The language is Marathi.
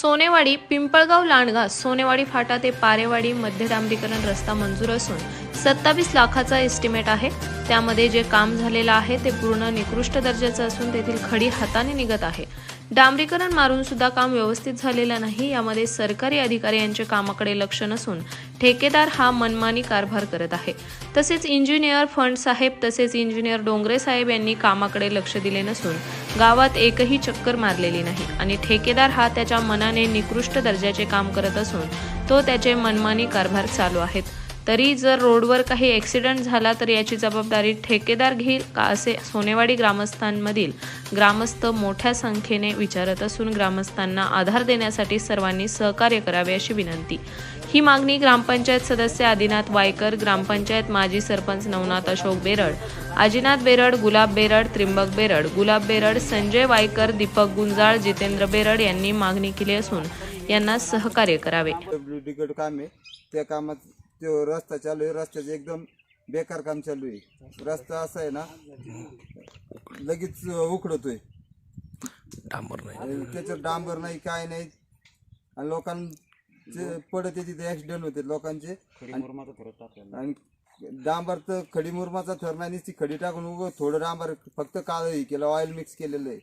सोनेवाडी पिंपळगाव लांडगा सोनेवाडी फाटा ते पारेवाडी मध्य डांबरीकरण रस्ता मंजूर असून सत्तावीस लाखाचा एस्टिमेट आहे. त्यामध्ये जे काम झालेलं आहे ते पूर्ण निकृष्ट दर्जाचं असून तेथील खडी हाताने निघत आहे. डांबरीकरण मारून सुद्धा काम व्यवस्थित झालेलं नाही. यामध्ये सरकारी अधिकारी यांच्या कामाकडे लक्ष नसून ठेकेदार हा मनमानी कारभार करत आहे. तसेच इंजिनियर फंड साहेब तसेच इंजिनियर डोंगरे साहेब यांनी कामाकडे लक्ष दिले नसून गावात एकही चक्कर मारलेली नाही. आणि ठेकेदार हा त्याच्या मनाने निकृष्ट दर्जाचे काम करत असून तो त्याचे मनमानी कारभार चालू आहेत. तरी जर रोडवर काही ॲक्सिडेंट झाला तर याची जबाबदारी ठेकेदार घेईल का असे सोनेवाडी ग्रामस्थांमधील ग्रामस्थ मोठ्या संख्येने विचारत असून ग्रामस्थांना आधार देण्यासाठी सर्वांनी सहकार्य करावे अशी विनंती. ही मागणी ग्रामपंचायत सदस्य आदिनाथ वायकर ग्रामपंचायत माजी सरपंच नवनाथ अशोक बेरड आजीनाथ बेरड गुलाब बेरड त्रिंबक बेरड गुलाब बेरड संजय वायकर दीपक गुंजाळ जितेंद्र बेरड यांनी मागणी केली असून यांना सहकार्य करावे. काम आहे. त्या कामात तो रस्ता चालू आहे रस्त्याचं एकदम बेकार काम चालू आहे. रस्ता असा आहे ना लगेच उखडतोय. डांबर नाही. आणि त्याच्यावर डांबर नाही काय नाही. आणि लोकांचे पडते तिथे ऍक्सिडेंट होते लोकांचे. आणि- डांबर तर खडी मुरमाचा थर नाही नुसती खडी टाकून उगं थोडं डांबर फक्त काळ केलं ऑइल मिक्स केलेलं आहे.